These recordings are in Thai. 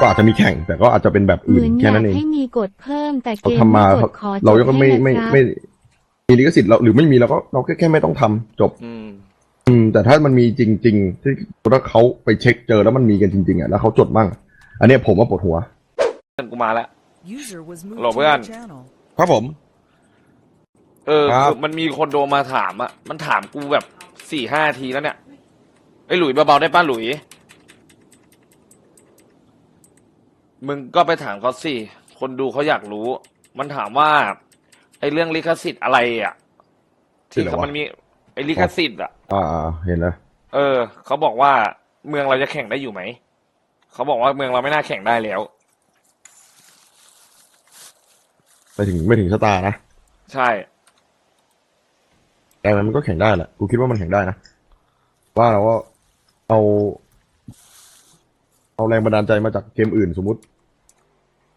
ก็อาจจะมีแข่งแต่ก็อาจจะเป็นแบบเหอื่นมือนอแค่ยากนั้นเองให้มีกฎเพิ่มแต่เกเขามทำมาไม่กดขอเราจบก็ไม่ให้ไม่นะครับไม่มีลิขสิทธิ์เราหรือไม่มีเราก็เราแค่แค่ไม่ต้องทำจบอืมอืมแต่ถ้ามันมีจริง ๆ ที่ถ้าเขาไปเช็คเจอแล้วมันมีกันจริงๆอะแล้วเขาจดมั่ง อันเนี้ยผมว่าปวดหัวเพื่อนกูมาแล้ว User was moved Hello, to your Brian. channel. ครับผม เออครับคือมันมีคนโดนมาถามอะมันถามกูแบบสี่ห้าทีแล้วเนี่ยไอ้ยหลุยเบาๆได้ป้ะหลุย มึงก็ไปถามเขาสิ คนดูเขาอยากรู้ มันถามว่าไอ้เรื่องลิขสิทธิ์อะไรอะที่เขามันมีไอ้ลิขสิทธิ์อะอ่าอ่าเห็นแล้ว เออ เขาบอกว่าเมืองเราจะแข่งได้อยู่ไหม เขาบอกว่าเมืองเราไม่น่าแข่งได้แล้ว ไปถึงไม่ถึงสตาร์นะ ใช่ แต่มันก็แข่งได้แหละ กูคิดว่ามันแข่งได้นะ ว่าเราก็เอา เอาแรงบันดาลใจมาจากเกมอื่นสมมุติ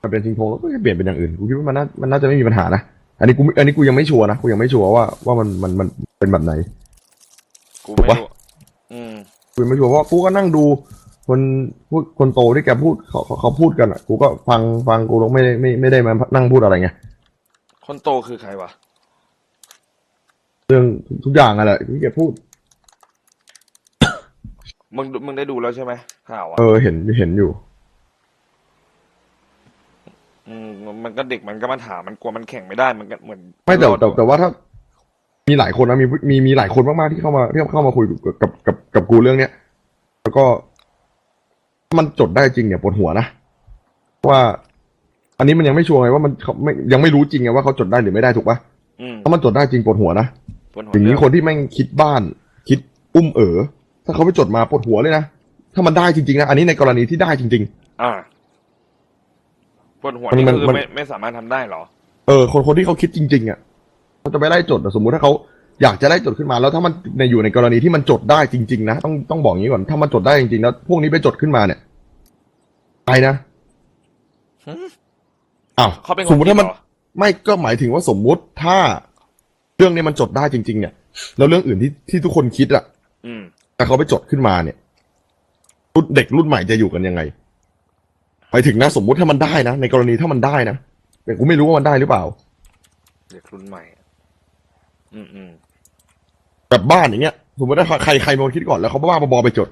มันเป็นชิงทงแล้วก็เปลี่ยนเป็นอย่างอื่นกูคิดว่ามันน่ามันน่าจะไม่มีปัญหานะอันนี้กูอันนี้กูยังไม่ชัวร์นะกูยังไม่ชัวร์ว่าว่ามันมันมันเป็นแบบไหนกูถูไม่กปะรู้อืมกูยังไม่ชัวร์เพราะว่ากูก็นั่งดูคนพูดคนโตที่แกพูดเขาเขาเขาพูดกันอะ กูก็ฟังฟังกูแล้วไม่ได้ไม่ไม่ได้มานั่งพูดอะไรไงคนโตคือใครวะเรื่องทุกอย่างอะแหละที่แกพูด มึงมึงได้ดูแล้วใช่ไหมข่าวอะเออเห็นเห็นอยู่ อืมมันก็เด็กมันก็มาถามมันกลัวมันแข่งไม่ได้มันก็เหมือนไม่แต่รอแต่ดูแต่ว่าถ้า มีหลายคนนะมีมีมีหลายคนมากๆที่เข้ามาที่เข้ามาคุยกับกับกับกับกูเรื่องเนี้ยแล้วก็ถ้ามันจดได้จริงเนี่ยปวดหัวนะว่า อันนี้มันยังไม่ชัวร์ไงว่ามันเขาไม่ยังไม่รู้จริงไงว่าเขาจดได้หรือไม่ได้ถูกปะอืมถ้ามันจดได้จริงปวดหัวนะปวดหัวอย่างนี้เรื่องคนที่แม่งคิดบ้าน คิดอุ้มเอ๋อ ถ้าเขาไปจดมาปวดหัวเลยนะ ถ้ามันได้จริงๆนะ อันนี้ในกรณีที่ได้จริง อ่าปวดหัวมันนี่มันคือมัน ไม่ไม่สามารถทำได้เหรอ ๆ เออ คนคนที่เขาคิดจริง ๆอะเขาจะไปไล่จดอะสมมุติถ้าเขาอยากจะไล่จดขึ้นมา แล้วถ้ามันในอยู่ในกรณีที่มันจดได้จริง ๆ นะ ต้องต้องบอกอย่างนี้ก่อน ถ้ามันจดได้จริงๆแล้วพวกนี้ไปจดขึ้นมาเนี่ยไปนะหืมอ้าวเขาเป็นคสนมมติคิดถ้ามัน เหรอไม่ก็หมายถึงว่าสมมุติถ้าเรื่องนี้มันจดได้จริง ๆ เนี่ย แล้วเรื่องอื่นที่ที่ทุกคนคิดอะอืม แต่เขาไปจดขึ้นมาเนี่ยรุ่นเด็กรุ่นใหม่จะอยู่กันยังไงหมายถึงนะสมมุติถ้ามันได้นะ ในกรณีถ้ามันได้นะแต่กูไม่รู้ว่ามันได้หรือเปล่า เด็กรุ่นใหม่ อืมอืมแบบบ้านอย่างเงี้ยสมมติถ้าใครใครมาคิดก่อนแล้วเขาบ้าๆบอๆไปจด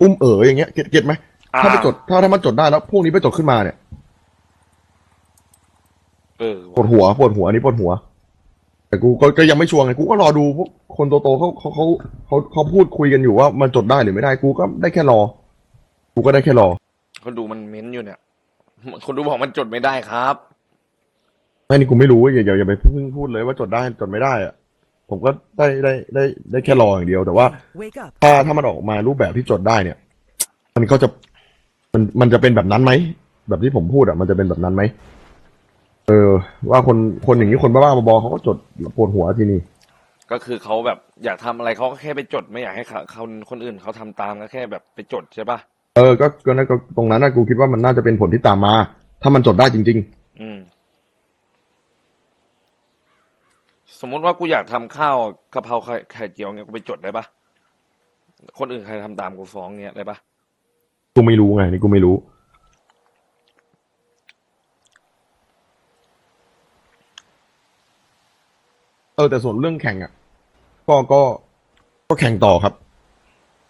อุ้มเอ๋ออย่างเงี้ยเก็ตเก็ตไหมอ่ถ้าไปจด ถ้าถ้ามันจดได้แล้วพวกนี้ไปจดขึ้นมาเนี่ยเออปวดหัวปวดหัวอันนี้ปวดหัว แต่กูก็ก็ยังไม่ชัวร์ไงกูก็รอดูพวกคนโตๆเขาเขาเขาเขาเขาพูดคุยกันอยู่ว่ามันจดได้หรือไม่ได้กูก็ได้แค่รอ กูก็ได้แค่รอ คนดูมันเม้นอยู่เนี่ย คนดูบอกมันจดไม่ได้ครับ ไม่นี่กูไม่รู้อย่าอย่าอย่าไปเพิ่งพูดเลยว่าจดได้จดไม่ได้อะผมก็ได้ได้ได้ได้แค่รออย่างเดียวแต่ว่า Wake up. ถ้าถ้ามันออกมารูปแบบที่จดได้เนี่ย มันก็จะมันมันจะเป็นแบบนั้นไหมแบบที่ผมพูดอะ มันจะเป็นแบบนั้นไหม เออ ว่าคนคนอย่างนี้คนบ้าๆบอๆเขาก็จดปวดหัวทีนี้ก็คือเขาแบบอยากทำอะไรเขาก็แค่ไปจดไม่อยากให้เขาเขาคนอื่นเขาทำตามก็แค่แบบไปจดใช่ปะเออก็ก็นั่นก็ตรงนั้นนะกูคิดว่ามันน่าจะเป็นผลที่ตามมา ถ้ามันจดได้จริง อืม สมมุติว่ากูอยากทำข้าวกะเพราไข่ไข่เจียวเงี้ยกูไปจดได้ปะคนอื่นใครทำตามกูฟ้องเงี้ยได้ปะๆ กูไม่รู้ไงนี่กูไม่รู้ ออแต่ส่วนเรื่องแข่งอะ ก็ก็ก็แข่งต่อครับ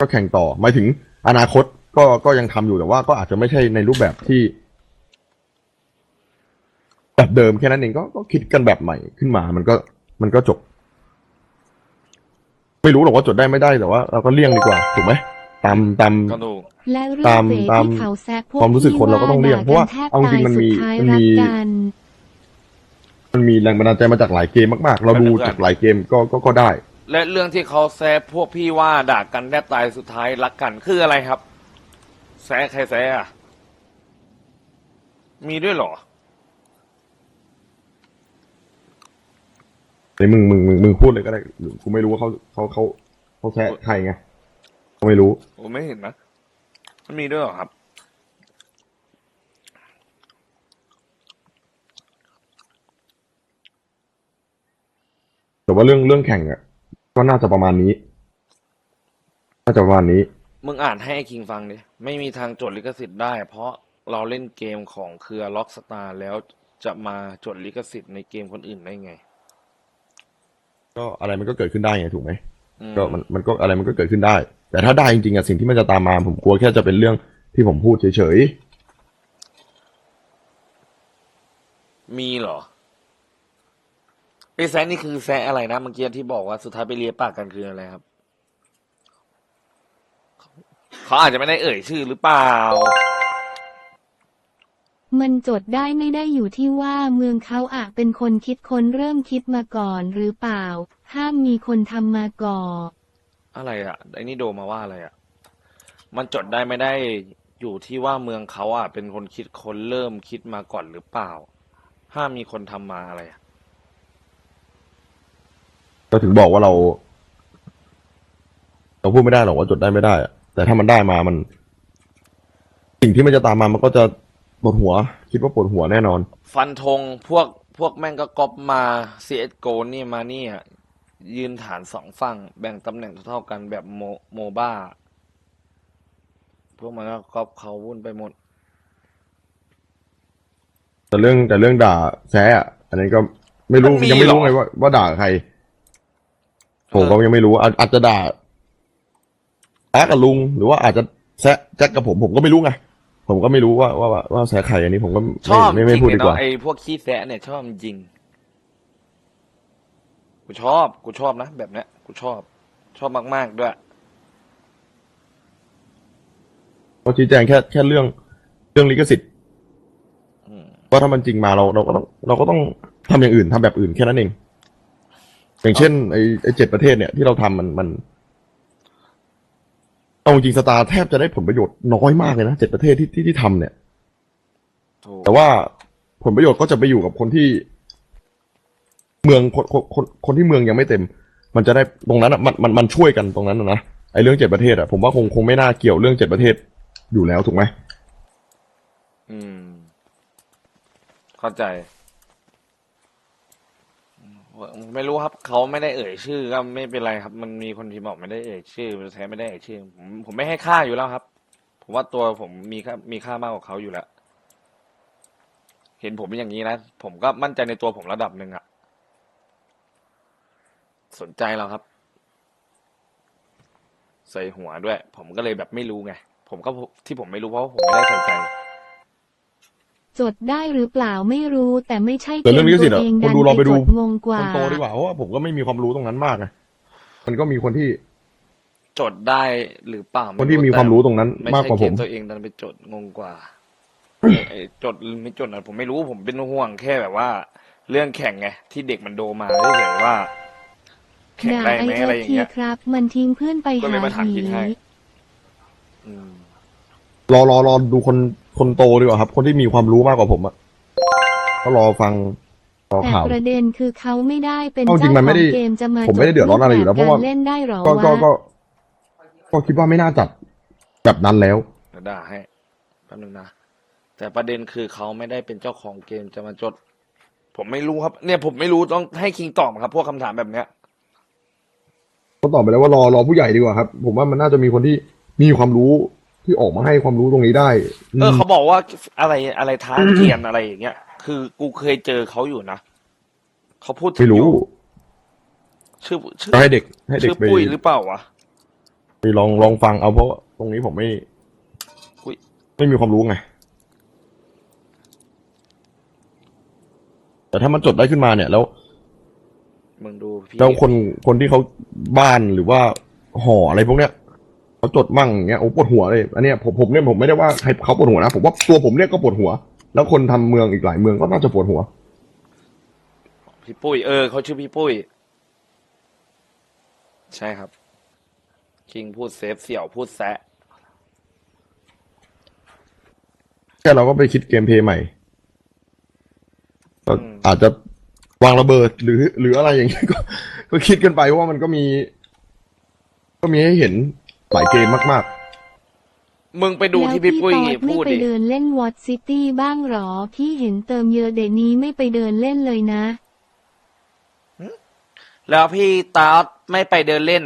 ก็แข่งต่อหมายถึงอนาคตก็ก็ยังทำอยู่แต่ว่าก็อาจจะไม่ใช่ในรูปแบบที่ แบบเดิมแค่นั้นเองก็ก็คิดกันแบบใหม่ขึ้นมา มันก็ มันก็จบ ไม่รู้หรอกว่าจดได้ไม่ได้แต่ว่า เราก็เลี่ยงดีกว่าถูกไหมตามตามก็ดูและเรื่องตามเฟตามที่เขาแซะพวกความรู้สึกคนเราก็ต้องเลี่ยงเพราะว่าด่กันแทบเอาจริงตยมันมีสุดท้ายมันรัมีกกัน มันมีแรงบันดาลใจมาจากหลายเกมมากๆ เราดูจากหลายเกมก็ก็ก็ได้ และเรื่องที่เขาแซะพวกพี่ว่าด่ากันแทบตายสุดท้ายรักกันคืออะไรครับ แซะใครแซะอะ มีด้วยเหรอในมึงมึงมึงมึงพูดเลยก็ได้หรือกูไม่รู้ว่าเขาเขาเขาเขาแซะใครไงก็ไม่รู้ ผมไม่เห็นนะ มันมีด้วยเหรอครับ ว่าเรื่องเรื่องแข่งอะก็น่าจะประมาณนี้ น่าจะประมาณนี้ มึงอ่านให้ไอ้คิงฟังดิ ไม่มีทางจดลิขสิทธิ์ได้ เพราะเราเล่นเกมของเครือล็อกสตาร์แล้วจะมาจดลิขสิทธิ์ในเกมคนอื่นได้ไง ก็อะไรมันก็เกิดขึ้นได้ไงถูกไหมอืมก็มันมันก็อะไรมันก็เกิดขึ้นได้ แต่ถ้าได้จริงๆอะสิ่งที่มันจะตามมาผมกลัวแค่จะเป็นเรื่องที่ผมพูดเฉยมีเหรอ ไอ้แซะนี่คือแซะอะไรนะเมื่อกี้ที่บอกว่าสุดท้ายไปเลียปากกันคืออะไรครับ เขาอาจจะไม่ได้เอ่ยชื่อหรือเปล่า มันจดได้ไม่ได้อยู่ที่ว่าเมืองเขาอาจเป็นคนคิดค้นเริ่มคิดมาก่อนหรือเปล่า ห้ามมีคนทำมาก่อนอะไรอะไอ้นี่โดมาว่าอะไรอะ มันจดได้ไม่ได้อยู่ที่ว่าเมืองเขาอะเป็นคนคิดคนเริ่มคิดมาก่อนหรือเปล่า ห้ามมีคนทำมาอะไรอะๆ ก็ถึงบอกว่าเรา เราพูดไม่ได้หรอกว่าจดได้ไม่ได้อะแต่ถ้ามันได้มามัน สิ่งที่มันจะตามมามันก็จะปวดหัว คิดว่าปวดหัวแน่นอน ฟันธงพวกพวกแม่งก็ก๊อปมา CSGO นี่มานี่อะยืนฐานสองฝั่ง แบ่งตำแหน่งเท่าๆกันแบบโมโมบ้า พวกมันก็ก๊อปเขาวุ่นไปหมด แต่เรื่องแต่เรื่องด่าแซะอะอันนี้ก็ไม่รู้มันมียังไม่รู้เหรอ ไงว่าว่าด่าใคร ผมก็ยังไม่รู้อาจอาจจะด่าแอ๊กกับลุง หรือว่าอาจจะแซะแจ็คกับผมผมก็ไม่รู้ไงผมก็ไม่รู้ว่าว่าว่าว่าแซะใครอันนี้ผมก็ชอบไม่ไม่จริไม่งพูดเลยดีกว่าเนาะไอ้พวกขี้แซะเนี่ยชอบจริงกูชอบกูชอบนะแบบเนี้ยกูชอบ ชอบมากๆด้วยเขาชี้แจงแค่แค่เรื่องเรื่องลิขสิทธิ์อืมว่าถ้ามันจริงมาเราเราก็ต้องเราก็ต้องทำอย่างอื่นทำแบบอื่นแค่นั้นเอง อย่างเช่นไอ้ไอ้เจ็ดประเทศเนี่ยที่เราทำมันมันเอาจริงสตาร์แทบจะได้ผลประโยชน์น้อยมากเลยนะเจ็ดประเทศที่ที่ที่ทำเนี่ยถูกแต่ว่าผลประโยชน์ก็จะไปอยู่กับคนที่ เมืองคนคนคนคนที่เมืองยังไม่เต็ม มันจะได้ตรงนั้นอะมันมันมันช่วยกันตรงนั้นอะนะไอ้เรื่องเจ็ดประเทศอะผมว่าคงคงไม่น่าเกี่ยวเรื่องเจ็ดประเทศอยู่แล้วถูกไหมอืม เข้าใจอืม ไม่รู้ครับเขาไม่ได้เอ่ยชื่อก็ไม่เป็นไรครับ มันมีคนที่บอกไม่ได้เอ่ยชื่อแท้ไม่ได้เอ่ยชื่อผมผมไม่ให้ค่าอยู่แล้วครับ ผมว่าตัวผมมีค่ามีค่ามากกว่าเขาอยู่แล้ว เห็นผมเป็นอย่างนี้นะ ผมก็มั่นใจในตัวผมระดับหนึ่งอะสนใจเราครับ ใส่หัวด้วย ผมก็เลยแบบไม่รู้ไง ผมก็ที่ผมไม่รู้เพราะผมไม่ได้ใส่ใจ จดได้หรือเปล่าไม่รู้แต่ไม่ใช่แต่เรื่องลิขสิทธิ์อะตัวเองคนดันดูลองไปไปจดูดงงกว่าคนโตดีกว่าเพราะว่าผมก็ไม่มีความรู้ตรงนั้นมากนะมันก็มีคนที่ จดได้หรือเปล่าคนที่มีความรู้ตรงนั้นไม่มากใช่กว่าเกผมมตัวเองดันไปจดงงกว่าไอ้จดหรือไม่จดนะผมไม่รู้ผมเป็นห่วงแค่แบบว่า เรื่องแข่งไงที่เด็กมันโดมาเฉยๆว่าแข่งด่าได้ไอไหมเออะไรฟอย่างทีเงี้ยครับ มันทิ้งเพื่อนไปก็เลยหามาถามหีคิดให้อืมรอรอรอดูคน คนโตดีกว่าครับ คนที่มีความรู้มากกว่าผมอะก็รอฟังรอแต่ข่าว ประเด็นคือเขาไม่ได้เป็นเอาจริเจ้างมันขไม่องได้เกมจะมาผมไม่ได้เดือดร้อนอะไรอยู่แล้วเพราะว่าจดปแบบกเล่นได้หรอก็ก็วะก็ ก็คิดว่าไม่น่าจัดแบบนั้นแล้ว เดี๋ยวด่าให้แป๊บนึงนะ แต่ประเด็นคือเขาไม่ได้เป็นเจ้าของเกมจะมาจด ผมไม่รู้ครับ เนี่ยผมไม่รู้ต้องให้คิงตอบครับ พวกคำถามแบบเนี้ย ก็ตอบไปแล้วว่ารอรอผู้ใหญ่ดีกว่าครับ ผมว่ามันน่าจะมีคนที่มีความรู้ ที่ออกมาให้ความรู้ตรงนี้ได้ เออมเขาบอกว่าอะไรอะไรท้าเกียนอะไรอย่างเงี้ย คือกูเคยเจอเขาอยู่นะเขาพูดถึไม่งอรู้ยู่ชื่อชื่อก็ให้เด็ก ให้เด็กชื่อไปปุ้ยหรือเปล่าวะไปลองลองฟังเอาเพราะว่าตรงนี้ผมไม่อุ๊ยไม่มีความรู้ไงแต่ถ้ามันจดได้ขึ้นมาเนี่ยแล้วมึงดูพี่แล้วคนคนที่เขาบ้านหรือว่าห่ออะไรพวกเนี้ย เขาจดมั่งอย่างเงี้ยโอ้ปวดหัวเลยอันเนี้ยผมผมเนี่ยผมไม่ได้ว่าใครเขาปวดหัวนะผมว่าตัวผมเนี่ยก็ปวดหัว แล้วคนทำเมืองอีกหลายเมืองก็น่าจะปวดหัว พี่ปุ้ยเออเขาชื่อพี่ปุ้ย ใช่ครับ คิงพูดเซฟเสี่ยวพูดแซะแค่เราก็ไปคิดเกมเพลย์ใหม่ก็อาจจะวางระเบิดหรือ หรืออะไรอย่างเงี้ยก็ ก็คิดกันไปเพราะว่ามันก็มี ก็มีให้เห็น หลายเกมมากมึงไปดูที่พี่ปุ้ยแล้วพูดไม่ไปดิ เดินเล่นวอตซิตี้บ้างหรอ พี่เห็นเติมเยอะเดยวนี้ไม่ไปเดินเล่นเลยนะ แล้วพี่ตาร์ทไม่ไปเดินเล่น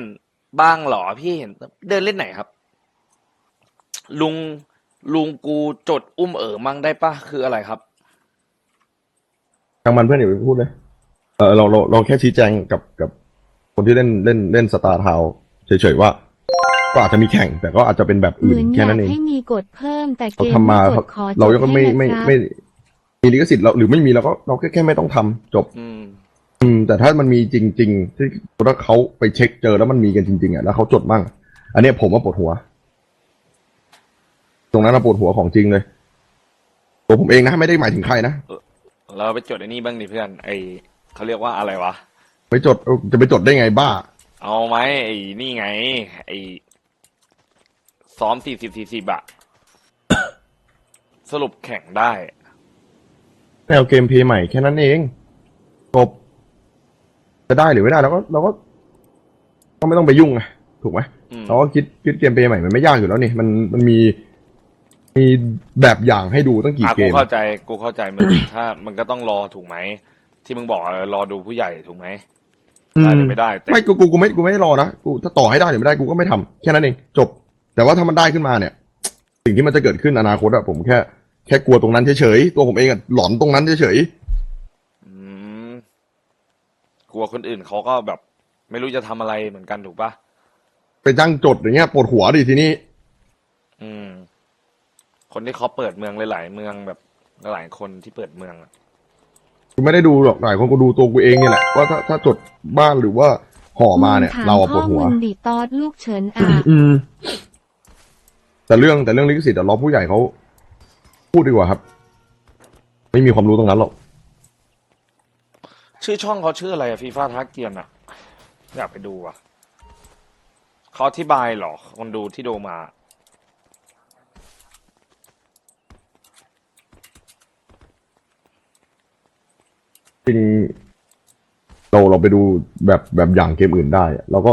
บ้างเหรอพี่เห็น เดินเล่นไหนครับ ลุงลุงกูจดอุ้มเอ๋อมั่งได้ปะคืออะไรครับทางมันเพื่อนอย่าไปพูดเลยเออเราเราเราแค่ชี้แจงกับกับคนที่เล่นเล่นเล่นสตาร์ทาวเฉยๆว่า ก็อาจจะมีแข่งแต่ก็อาจจะเป็นแบบเหอื่นมือนอแค่ยากนั้นเอง ให้มีกฎเพิ่มแต่เกเรามทำมาไม่กดขอเราจดก็ไม่ให้ไม่นะครับไม่มีลิขสิทธิ์เราหรือไม่มีเราก็เราแค่แค่ไม่ต้องทำจบ อืม อืมแต่ถ้ามันมีจริง ๆ ที่ถ้าเขาไปเช็คเจอแล้วมันมีกันจริง ๆอะแล้วเขาจดบ้างอันเนี้ยผมว่าปวดหัว ตรงนั้นเราปวดหัวของจริงเลยตัวผมเองนะไม่ได้หมายถึงใครนะเราไปจดไอ้นี่บ้างดิเพื่อน ไอเขาเรียกว่าอะไรวะ ไปจดเออจะไปจดได้ไงบ้า เอาไหมไอ้นี่ไง ไอ้ ซ้อมสี่สิบสี่สิบอะสรุปแข่งได้ แนวเกมเพลย์ใหม่แค่นั้นเองจบจะได้หรือไม่ได้เราก็เราก็ก็ไม่ต้องไปยุ่งไงถูกไหมอืม เราก็คิดคิดเกมเพลย์ใหม่มันไม่ยากอยู่แล้วนี่มันมันมีมีแบบอย่างให้ดูตั้งกี่อะเกกูม เข้าใจกูเข้าใจมึงถ้ามันก็ต้องรอถูกไหม ที่มึงบอกเออรอดูผู้ใหญ่ถูกไหมอืได้หมรือไม่ได้แต่ไม่กูกูกูไม่กูไม่รอนะกูถ้าต่อให้ได้หรือไม่ได้กูก็ไม่ทำแค่นั้นเองจบ แต่ว่าถ้ามันได้ขึ้นมาเนี่ย สิ่งที่มันจะเกิดขึ้นอนาคตอะผมแค่ แค่กลัวตรงนั้นเฉยๆตัวผมเองอะหลอนตรงนั้นเฉยอืมกลัวคนอื่นเขาก็แบบ ไม่รู้จะทำอะไรเหมือนกันถูกปะๆไปจ้างจดอย่างเงี้ยปวดหัวดิทีนี้ อืม คนที่เขาเปิดเมืองหลายๆเมืองแบบหลายๆคนที่เปิดเมืองอะกูไม่ได้ดูหรอกหลายคนกูดูตัวกูเองเนี่ยแหละว่าถ้าถ้าจดบ้านหรือว่าห่อมาเนี่ยงถเราอะปวดหัวพ่อมึงดิตอดลูกเฉินอะ อืม แต่เรื่องแต่เรื่องลิขสิทธิ์อะรอผู้ใหญ่เขาพูดดีกว่าครับ ไม่มีความรู้ตรงนั้นหรอก ชื่อช่องเขาชื่ออะไรอะฟีฟ่าทักเกียนอะอยากไปดูอะเขาอธิบายเหรอ คนดูที่ดูมา จริงเราเราไปดูแบบแบบอย่างเกมอื่นได้อะเราก็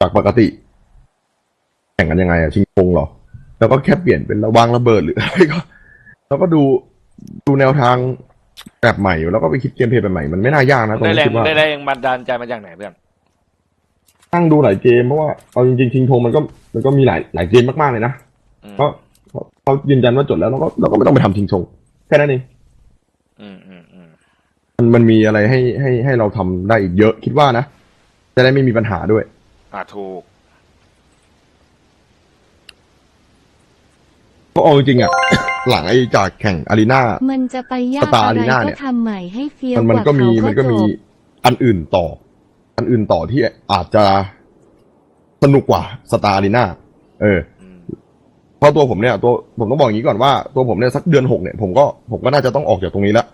จากปกติ แข่งกันยังไงอะชิงพงเหรอ แล้วก็แค่เปลี่ยนเป็นระวางระเบิดหรืออะไรก็ แล้วก็ดูดูแนวทางแบบใหม่แล้วก็ไปคิดเกมเพลย์แบบใหม่ มันไม่น่ายากนะตรงได้นี้แรงคิดว่าได้แรงบันดาลใจมาจากไหนเพื่อนนั่งดูหลายเกมเพราะว่าเอาจริงๆชิงพงมันก็มันก็มีหลายหลายเกมมากๆเลยนะอืมเพราะเพราะเขายืนยันว่าจดแล้วเราก็เราก็ไม่ต้องไปทำชิงชงแค่นั้นเอง อืมอืมอืมมันมันมีอะไรให้ให้ให้เราทำได้อีกเยอะคิดว่านะ จะได้ไม่มีปัญหาด้วย อ่าถูก เพราะเอาจริงๆอะ หลังไอ้จากแข่งอารีนา มันจะไปยากสตาร์อะไรอารีนาเนี่ก็ย ทำใหม่ให้เฟี้ยวมันมันว่าก็มีเขามันก็มีจบอันอื่นต่อ อันอื่นต่อที่อาจจะสนุกกว่าสตาร์อารีนาเออ อืมเพราะตัวผมเนี่ยตัวผมต้องบอกอย่างนี้ก่อนว่าตัวผมเนี่ยสักเดือนหกเนี่ยผมก็ผมก็น่าจะต้องออกจากตรงนี้แล้ว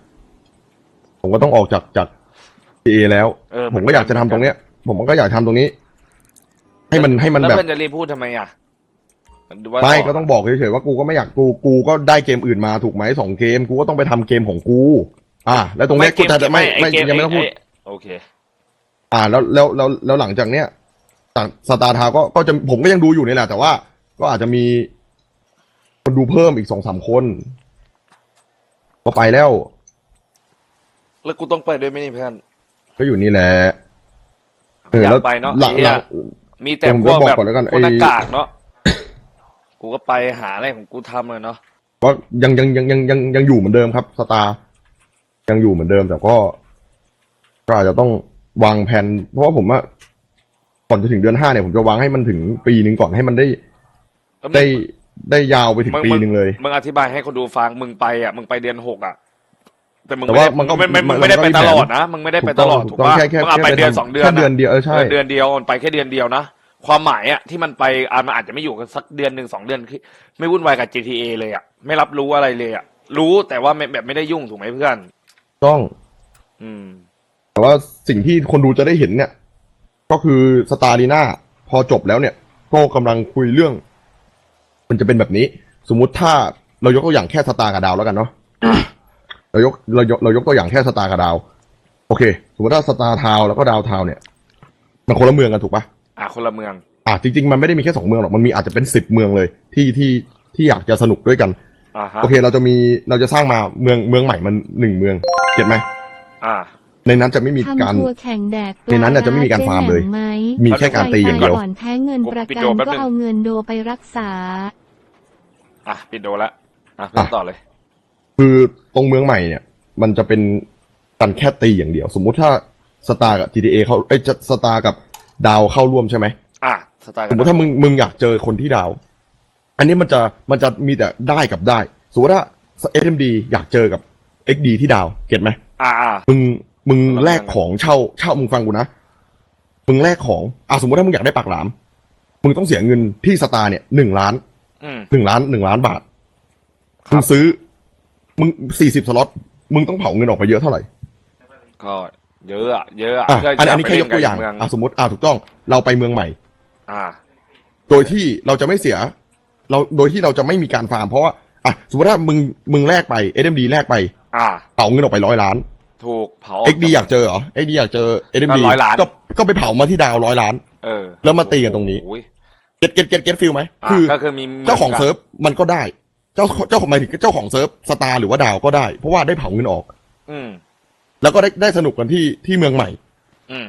ผมก็ต้องออกจากจากเอแล้วเออผมก็อยากจะทำตรงเนี้ย ผมก็อยากทำตรงนี้ ให้มันให้มันแล้วแบบ เพื่อนจะรีบพูดทำไมอะดูว่า ไม่ก็ต้องบอกเฉยๆว่ากูก็ไม่อยากกูกูก็ได้เกมอื่นมาถูกไหมสองเกม กูก็ต้องไปทำเกมของกู อ่า แล้วตรงเนี้ยกูจะไม่ไม่เกยังไม่ต้องพูดเโอเค อ่าแล้วแล้วแล้วแล้วหลังจากเนี้ยต่างสตาร์ทาวก็ก็จะผมก็ยังดูอยู่นี่แหละแต่ว่า ก็อาจจะมีคนดูเพิ่มอีกสองสามคน ก็ไปแล้ว แล้วกูต้องไปด้วยไหมนี่เพื่อนก็อยู่นี่แหละเอออยาแล้วกไปเนาะหลังไอ้เหี้หยลังมีแต่ผมพก็วกบอกแบบก่อนแล้วกันพวกหไอ้น้ากากเนาะ กูก็ไปหาอะไรของกูทำเลยเนาะว่ายังยังยังยังยังยังอยู่เหมือนเดิมครับสตาร์ยังอยู่เหมือนเดิมแต่ก็ก็อาจจะต้องวางแผนเพราะว่าผมอะก่อนจะถึงเดือนห้าเนี่ยผมจะวางให้มันถึงปีหนึ่งก่อนให้มันได้แล้วมึงได้ได้ยาวไปถึงมึงปีหนึ่งเลย มึงอธิบายให้คนดูฟังมึงไปอะมึงไปเดือนหกอะแต่มึงแต่ไม่ว่าได้มันก็ไม่ไม่มัมึนงไม่ได้มันก็ไปมีตแผนลอดนะมึงไม่ได้ไปตลอดถูกต้องป่ะแค่แค่มึงเอาไปแค่เดือนทำสองเดือนแค่เดือนเดียวเออใช่ เดือนเดียวมันไปแค่เดือนเดียวนะ ความหมายอะที่มันไปอะมันอาจจะไม่อยู่กันสักเดือนหนึ่งสองเดือนคือไม่วุ่นวายกับ GTA เลยอะไม่รับรู้อะไรเลยอะรู้แต่ว่าไม่แบบไม่ได้ยุ่งถูกไหมเพื่อน ต้องอืม แต่ว่าสิ่งที่คนดูจะได้เห็นเนี่ย ก็คือสตาร์ดีนาพอจบแล้วเนี่ย ก็กำลังคุยเรื่อง มันจะเป็นแบบนี้ สมมุติถ้าเรายกตัวอย่างแค่สตาร์กับดาวแล้วกันเนาะ เรายกเรายกเรายกตัวอย่างแค่สตาร์กับดาว โอเค สมมติถ้าสตาร์ทาวแล้วก็ดาวทาวเนี่ย มันคนละเมืองกันถูกปะ อะคนละเมือง อะจริง ๆ มันไม่ได้มีแค่สองเมืองหรอกมันมีอาจจะเป็นสิบเมืองเลย ที่ที่ที่อยากจะสนุกด้วยกันอ่าฮะโอเค เราจะมีเราจะสร้างมาเมืองเมืองใหม่มันหนึ่งเมืองเก็ตไหมอ่า ในนั้นจะไม่มีการ ทำทัวร์แข่งแดกปลาในนั้นน่ะจะไม่มีการฟาร์มเลยจ๊แหม่ไหมมีแค่การตีอย่างเดียวใครตก่อนแพ้เงินประกันก็เอาเงินโดไปรักษา อะปิดโดละอะเพิ่มต่อเลย คือตรงเมืองใหม่เนี่ยมันจะเป็นกันแค่ตีอย่างเดียว สมมุติถ้าสตาร์กับ GTA เขาเอ้ยจะสตาร์กับ ดาวเข้าร่วมใช่ไหมอะสไตล์สมมติถ้ามึงมึงอยากเจอคนที่ดาว อันนี้มันจะมันจะมีแต่ได้กับได้ สมมติถ้า SMD อยากเจอกับ XD ที่ดาวเก็ตไหมอ่าอ่ามึงมึงคนละแลกเมืองของเช่าเช่ามึงฟังกูนะ มึงแลกของอะสมมติถ้ามึงอยากได้ปากหลาม มึงต้องเสียเงินที่สตาร์เนี่ยหนึ่งล้านอืมหนึ่งล้านหนึ่งล้านบาทครับมึงซื้อ มึงสี่สิบสล็อตมึงต้องเผาเงินออกไปเยอะเท่าไหร่ก็ เยอะอะเยอะอะอะเพื่อันนี้อันนี้จะแค่ยกไปตัวอย่างเล่นบอะสมมติอะถูกต้องเราไปเมืองใหม่ อ่า โดยที่เราจะไม่เสีย เราโดยที่เราจะไม่มีการฟาร์มเพราะว่าอะสมมติถ้ามึงมึงแลกไป SMD แลกไปอ่า เผาเงินออกไปร้อยล้านถูกเผา XD อยากเจอเหรอ XD อยากเจอ SMD ก็100ล้าน ก็ก็ไปเผามาที่ดาวร้อยล้าน เออแล้วมาตีกันตรงนี้ โอ้ยเก็ตเก็ตเก็ตเก็ตฟิลไหมอะคือก็คือมีเจ้าของเซิร์ฟมันก็ได้ เจ้าเจ้าของหมายถึงเจ้าของเซิร์ฟสตาร์หรือว่าดาวก็ได้ เพราะว่าได้เผาเงินออก อืม แล้วก็ได้ได้สนุกกันที่ที่เมืองใหม่ อืม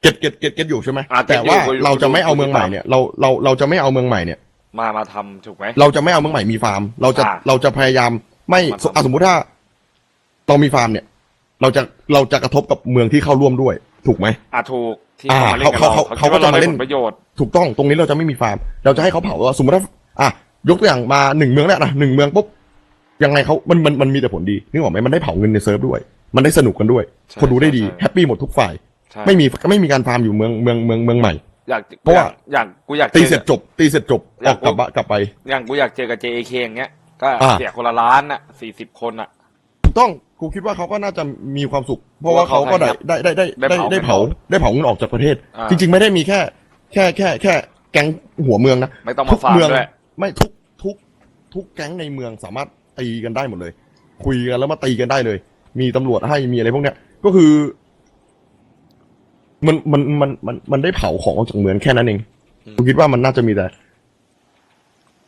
เก็ตเก็ตเก็ตเก็ตอยู่ใช่ไหมอะแต่ว่าเก็ตอยู่เราจะไม่เอาอยู่เมืองใหม่เนี่ยเราเราเราจะไม่เอาเมืองใหม่เนี่ย มามาทำถูกไหม เราจะไม่เอาเมืองใหม่มีฟาร์ม เราจะอะเราจะพยายามไม่มาทำ อะสมมุติถ้าเรามีฟาร์มเนี่ย เราจะเราจะกระทบกับเมืองที่เข้าร่วมด้วย ถูกไหม อะถูกที่อ่าเขามาเล่นกับเขาเราเขาเขาก็คิดว่จะมาเล่นรได้ผประโยชน์ ถูกต้องตรงนี้เราจะไม่มีฟาร์ม เราจะให้เขาเผาว่าสมมติถ้าอะยกตัวอย่างมาหนึ่งเมืองแล้วนะหนึ่งเมืองปุ๊บยังไงเขามันมันมันมีแต่ผลดีนึกออกไหมมันได้เผาเงินในเซิร์ฟด้วย มันได้สนุกกันด้วย ใช่คนดูได้ดีใช่ แฮปปี้หมดทุกฝ่าย ใช่ไม่มีไม่มีการฟาร์มอยู่เมืองเมืองเมืองเมืองใหม่ อยากเพราะว่า อยากกูอยากตีจอเสร็จจบ ตีเสร็จจบอยาอกอกกลับบ้านกลับไป อย่างกูอยากเจอกับ JAK อย่างเงี้ย ก็อ่า เสียคนละล้านอะสี่สิบคนอะ ถูกต้องกูคิดว่าเขาก็น่าจะมีความสุข เพราะว่าเขาก็ได้ได้ได้ได้ได้ได้เผาได้เผาเงินออกจากประเทศ อ่า จริง ๆ ไม่ได้มีแค่ แค่แค่แค่แก๊งหัวเมืองนะ ไม่ต้องทุมากฟาร์มเมืองด้วย ไม่ทุกทุกทุกแก๊งในเมืองสามารถตีกันได้หมดเลย คุยกันแล้วมาตีกันได้เลย มีตำรวจให้มีอะไรพวกเนี้ย ก็คือ มันมันมันมันมันได้เผาของออกจากเมืองแค่นั้นเองอืมผมคิดว่ามันน่าจะมีแต่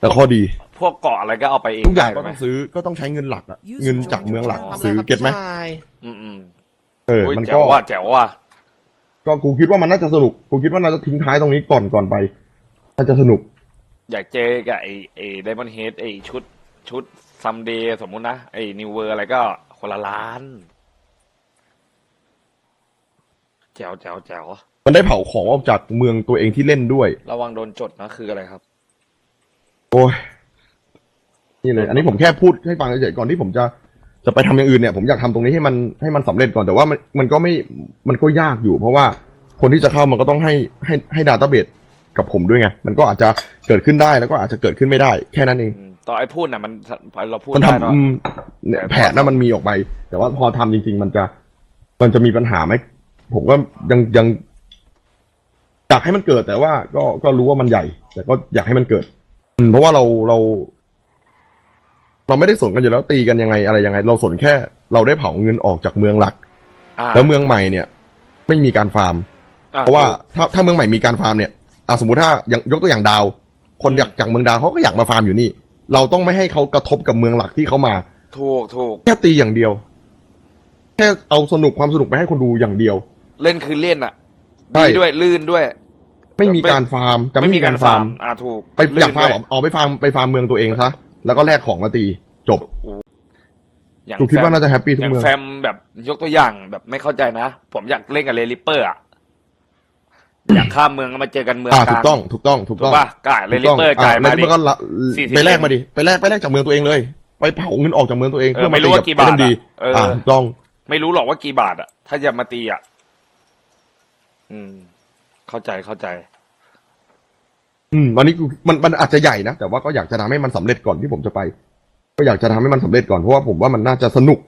แต่ข้อดี พวกเกาะอะไรก็เอาไปเองทุกอย่างได้ก็ไหมต้องซื้อก็ต้องใช้เงินหลักอะเงินจากเมืองหลักทำอะไรซื้อครับเก็ตไหมพี่ชายอืมอืมเออโอ้ยมันแจ๋ก็วว่ะแจ๋วว่ะก็กูคิดว่ามันน่าจะสนุกกูคิดว่าน่าจะทิ้งท้ายตรงนี้ก่อนก่อนไปน่าจะสนุก อยากเจอกับไอ้ไอ้ไดมอนเฮดไอ้ชุดชุดซัมเดย์สมมุตินะไอ้นิวเวอร์อะไรก็ คนละล้าน แจ๋วแจ๋วแจ๋วมันได้เผาของออกจากเมืองตัวเองที่เล่นด้วย ระวังโดนจดนะคืออะไรครับ โอ้ยนี่เลย อันนี้ผมแค่พูดให้ฟังเฉยๆก่อนที่ผมจะจะไปทำอย่างอื่นเนี่ยผมอยากทำตรงนี้ให้มันให้มันสำเร็จก่อนแต่ว่ามันมันก็ไม่มันก็ยากอยู่ เพราะว่าคนที่จะเข้ามันก็ต้องให้ให้ให้ดาต้าเบสกับผมด้วยไงมันก็อาจจะเกิดขึ้นได้แล้วก็อาจจะเกิดขึ้นไม่ได้ แค่นั้นเอง อืม ต่อไอ้พูดน่ะมันเราพูดมันได้ทำเนาะอืมเนี่ยแผนนั้นมันมีออกไป แต่ว่าพอทำจริง ๆ มันจะ มันจะมีปัญหาไหมผมก็ยังยังอยากให้มันเกิดแต่ว่า ก็ก็รู้ว่ามันใหญ่ แต่ก็อยากให้มันเกิดอืมเพราะว่าเราเรา เราไม่ได้สนกันอยู่แล้วตีกันยังไงอะไรยังไง เราสนแค่ เราได้เผาเงินออกจากเมืองหลักอ่าแล้วเมืองใหม่เนี่ย ไม่มีการฟาร์มอ่เพราะว่าถ้าถ้าเมืองใหม่มีการฟาร์มเนี่ยอะสมมติถ้าอย่างยกตัวอย่างดาว คนอยากจากเมืองดาวเขาก็อยากมาฟาร์มอยู่นี่ เราต้องไม่ให้เขากระทบกับเมืองหลักที่เขามา ถูกถูกแค่ตีอย่างเดียว แค่เอาสนุกความสนุกไปให้คนดูอย่างเดียว เล่นคือเล่นอะใช่ ดีด้วยลื่นด้วย ไม่มีการฟาร์มจะไม่มีการฟาร์ม อ่าถูกไปอยากฟาร์มลื่นเหรอเอาไปฟาร์มไปฟาร์มเมืองตัวเองซะแล้วก็แลกของมาตีจบด้วยอย่างกูคิดว่าแฟมน่าจะแฮปปี้ทุอกย่างเมือง แฟมแบบยกตัวอย่างแบบไม่เข้าใจนะ ผมอยากเล่นกับเรลิปเปอร์อะ อยากข้ามเมืองแล้วมาเจอกันเมืองอ่ากถูลางกต้องถูกต้องถูกถูต้กองป่ะกายเรถูกลิต้องปเปอร์จ่ายอะมาแล้วดิมันก็ละ40 ไปแลกมาดิไปแลกไปแลกจากเมืองตัวเองเลย ไปเผาเงินออกจากเมืองตัวเองเออเพื่อไม่มารู้ตีว่ากับกี่บาทเอ็มดีอะเออ อ่าถูกต้อง ไม่รู้หรอกว่ากี่บาทอะถ้าจะมาตีอะอืม เข้าใจเข้าใจ อืมวันนี้กูมันมันอาจจะใหญ่นะ แต่ว่าก็อยากจะทำให้มันสำเร็จก่อนที่ผมจะไป ก็อยากจะทำให้มันสำเร็จก่อนเพราะว่าผมว่ามันน่าจะสนุก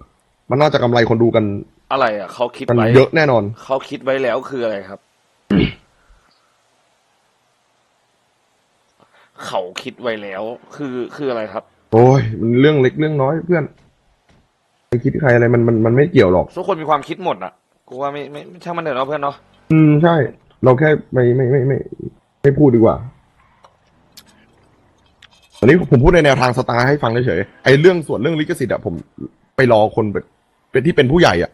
มันน่าจะกำไรคนดูกันอะไรอะเขาคิดกันไว้เยอะแน่นอน เขาคิดไว้แล้วคืออะไรครับ เขาคิดไว้แล้ว คือคืออะไรครับ โอ้ยมันเรื่องเล็กเรื่องน้อยเพื่อนไปคิดใครอะไรมันมันมันไม่เกี่ยวหรอก ทุกคนมีความคิดหมดอะ กูว่าไม่ไม่ไม่ช่างมันเถอะเนาะเพื่อนเนาะอืมใช่ เราแค่ไม่ไม่ไม่ไม่ไม่พูดดีกว่าอันนี้ผมพูดในแนวทางสไตล์ให้ฟังเฉยๆไอ้เรื่องส่วนเรื่องลิขสิทธิ์อะผมไปรอคนเป็นเป็นที่เป็นผู้ใหญ่อะ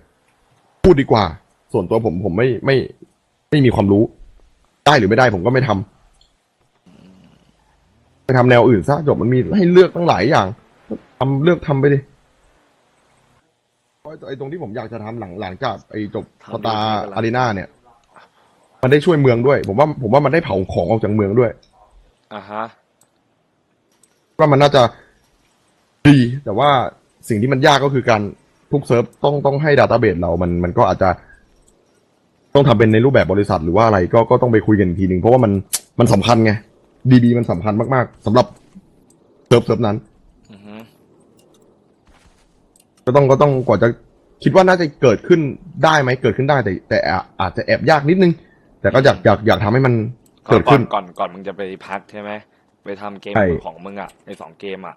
พูดดีกว่า ส่วนตัวผมผมไม่ไม่ไม่มีความรู้ ได้หรือไม่ได้ผมก็ไม่ทำ ไปทำแนวอื่นซะจบมันมีให้เลือกตั้งหลายอย่างทำเลือกทำไปดิเพราะไอ้ตรงที่ผมอยากจะทำหลังหลังจากไอ้จบสตาร์อารีนาเนี่ย มันได้ช่วยเมืองด้วย ผมว่าผมว่ามันได้เผาของออกจากเมืองด้วยอ่าฮะว่ามันน่าจะดี แต่ว่าสิ่งที่มันยากก็คือการทุกเซิร์ฟต้องต้องให้ดัตต้าเบสเรามันมันก็อาจจะ ต้องทำเป็นในรูปแบบบริษัทหรือว่าอะไรก็ก็ต้องไปคุยกันอีกทีหนึ่งเพราะว่ามันมันสำคัญไง ดีบีมันสำคัญมากๆสำหรับเซิร์ฟเซิร์ฟนั้น อือฮึก็ต้องก็ต้องกว่าจะคิดว่าน่าจะเกิดขึ้นได้ไหมเกิดขึ้นได้แต่ แต่อาอาจจะแอบยากนิดนึง แต่ก็อยากอยากอยากทำให้มันก่อเกินดก่อขึ้น นก่อนก่อนมึงจะไปพักใช่ไหมไปทำเกมใช่ ของมึงอะในสองเกมอะ